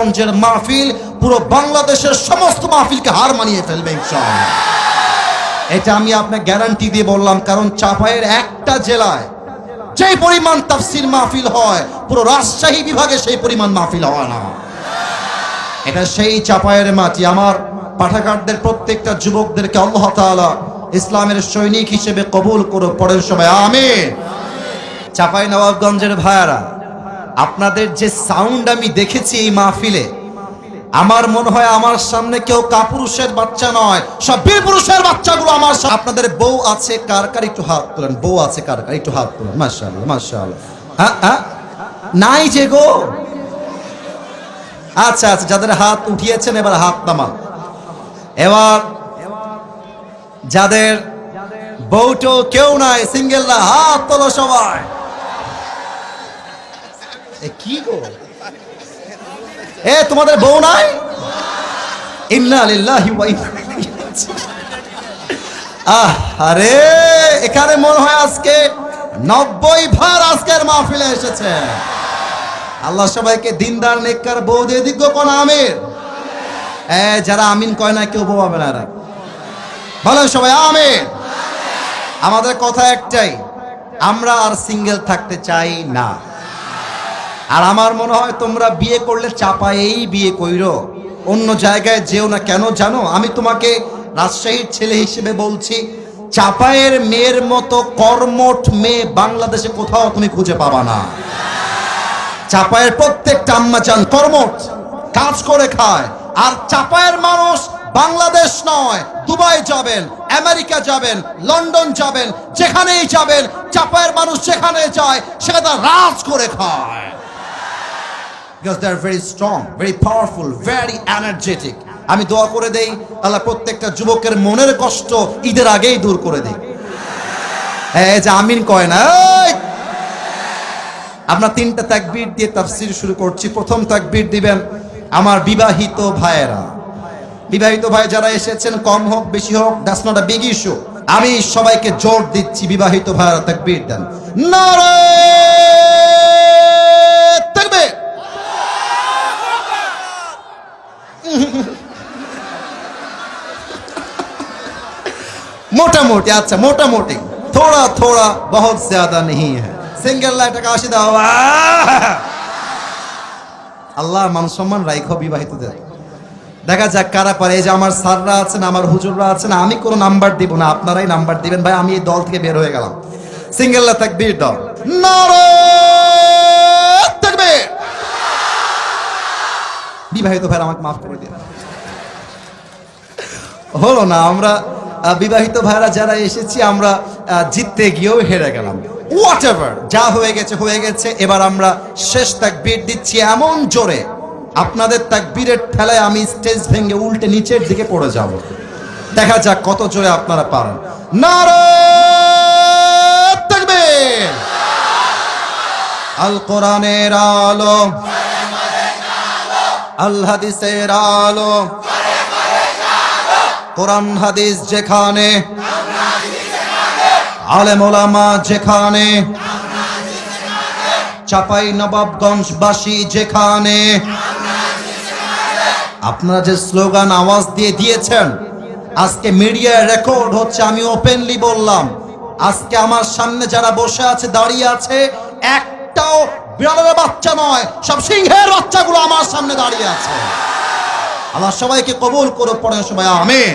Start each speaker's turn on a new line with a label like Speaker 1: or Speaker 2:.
Speaker 1: গঞ্জের মাহফিল পুরো বাংলাদেশের সমস্ত মাহফিলকে হার মানিয়ে ফেলবে এটা আমি আপনাকে গ্যারান্টি দিয়ে বললাম, কারণ চাপায়ের একটা জেলায় যে পরিমাণ তাফসির মাহফিল হয়, পুরো রাজশাহী বিভাগে সেই পরিমাণ মাহফিল হয় না। এটা সেই চাপায়ের মাটি। আমার পাঠাগারদের প্রত্যেকটা যুবকদেরকে আল্লাহ তাআলা ইসলামের সৈনিক হিসেবে কবুল করো পরের সময় আমিন। চাপাই নবাবগঞ্জের ভাইয়ারা আপনাদের যে সাউন্ড আমি দেখেছি এই মাহফিলে, আমার মনে হয় আমার সামনে কেউ কাপুরুষের বাচ্চা নয়। সব বীর পুরুষের বাচ্চাগুলো আমার। আপনাদের বউ আছে, কার কার একটু হাত তোলেন? বউ আছে, কার কার? একটু হাত তোলেন। মাশাআল্লাহ মাশাআল্লাহ। হ্যাঁ হ্যাঁ? নাই যে গো। আচ্ছা আচ্ছা যাদের হাত উঠিয়েছেন, এবার হাত নামান। এবার যাদের বউটো কেউ নাই সিঙ্গেল না হাত তোলো সবাই। কি গো? এ, তোমাদের বউ নাই? আহ আরে এখানে মনে হয় আজকে নব্বই ভার আজকের মাহফিলে এসেছে। আল্লাহ সবাইকে দিনদার, নেককার বউ দিয়ে দিগ্য কোন আমির যারা আমিন কয় না, কেউ বউ না এরা বলেন সবাই, আমিন। আমাদের কথা একটাই, আমরা আর সিঙ্গেল থাকতে চাই না। আর আমার মনে হয় তোমরা বিয়ে করলে চাপায়েই বিয়ে কইরো। অন্য জায়গায় যেও না কেন জানো? আমি তোমাকে রাজশাহীর ছেলে হিসেবে বলছি, চাপায়ের মেয়ের মতো কর্মঠ মেয়ে বাংলাদেশে কোথাও তুমি খুঁজে পাবা না। চাপায়ের প্রত্যেকটা আম্মা চান কর্মঠ, কাজ করে খায়। আর চাপায়ের মানুষ বাংলাদেশ নয়, দুবাই যাবেন, আমেরিকা যাবেন, লন্ডন যাবেন, যেখানেই যাবেন, চাপায়ের মানুষ যেখানে যায়, সেখানে রাজ করে খায়। Because they are very strong, very powerful, very energetic. আমি দোয়া করে দেই আল্লাহ প্রত্যেকটা যুবকের মনের কষ্ট ঈদের আগেই দূর করে দেই। যে আমিন কয় না আমরা তিনটা তাকবীর দিয়ে তাফসীর শুরু করছি। প্রথম তাকবীর দিবেন আমার বিবাহিত ভাইয়েরা। বিবাহিত ভাই যারা এসেছেন কম হোক বেশি হোক that's not a big issue আমি সবাইকে জোর দিচ্ছি বিবাহিত ভাইয়েরা তাকবীর দেন। নারে মোটামুটি আচ্ছা মোটামুটি। থোড়া থোড়া, বহুত জ্যাদা নেই হ্যাঁ। সিঙ্গেল লাইট কাশি দাও। আল্লাহ মান সম্মান রাইখ বিবাহিত দেখা যাক কারা পারে। এই যে আমার স্যাররা আছেন, আমার হুজুররা আছেন, আমি কোনো নাম্বার দিব না, আপনারাই নাম্বার দিবেন। ভাই, আমি এই দল থেকে বের হয়ে গেলাম। সিঙ্গেল্লা তাকবীর দল তাকবীর! বিবাহিত ভাই আমাকে মাফ করে দিন। হলো না, আমরা বিবাহিত ভাইরা যারা এসেছি আমরা জিততে গিয়েও হেরে গেলাম। হোয়াট যা হয়ে গেছে হয়ে গেছে। এবার আমরা শেষ তাকবীর দিচ্ছি এমন জোরে। আপনাদের তাকবীরের ঠেলায় আমি স্টেজ ভেঙে উল্টে নিচের দিকে পড়ে যাব। দেখা যাক কত জোরে আপনারা পারেন। নারে তাকবীর! আল কোরআনের আলো। আল হাদিসের আলো। কোরআন, হাদিস যেখানে, আলেম ওলামা যেখানে, চাপাই নবাবগঞ্জবাসী যেখানে, আপনারা যে স্লোগান, আওয়াজ দিয়ে দিয়েছেন, আজকে মিডিয়ায় রেকর্ড হচ্ছে, আমি ওপেনলি বললাম, আজকে আমার সামনে যারা বসে আছে, দাঁড়িয়ে আছে, একটাও বিড়ালের বাচ্চা নয়, সব সিংহের বাচ্চাগুলো আমার সামনে দাঁড়িয়ে আছে। আল্লাহ সবাইকে কবুল করে পড়ে সবাই, আমিন।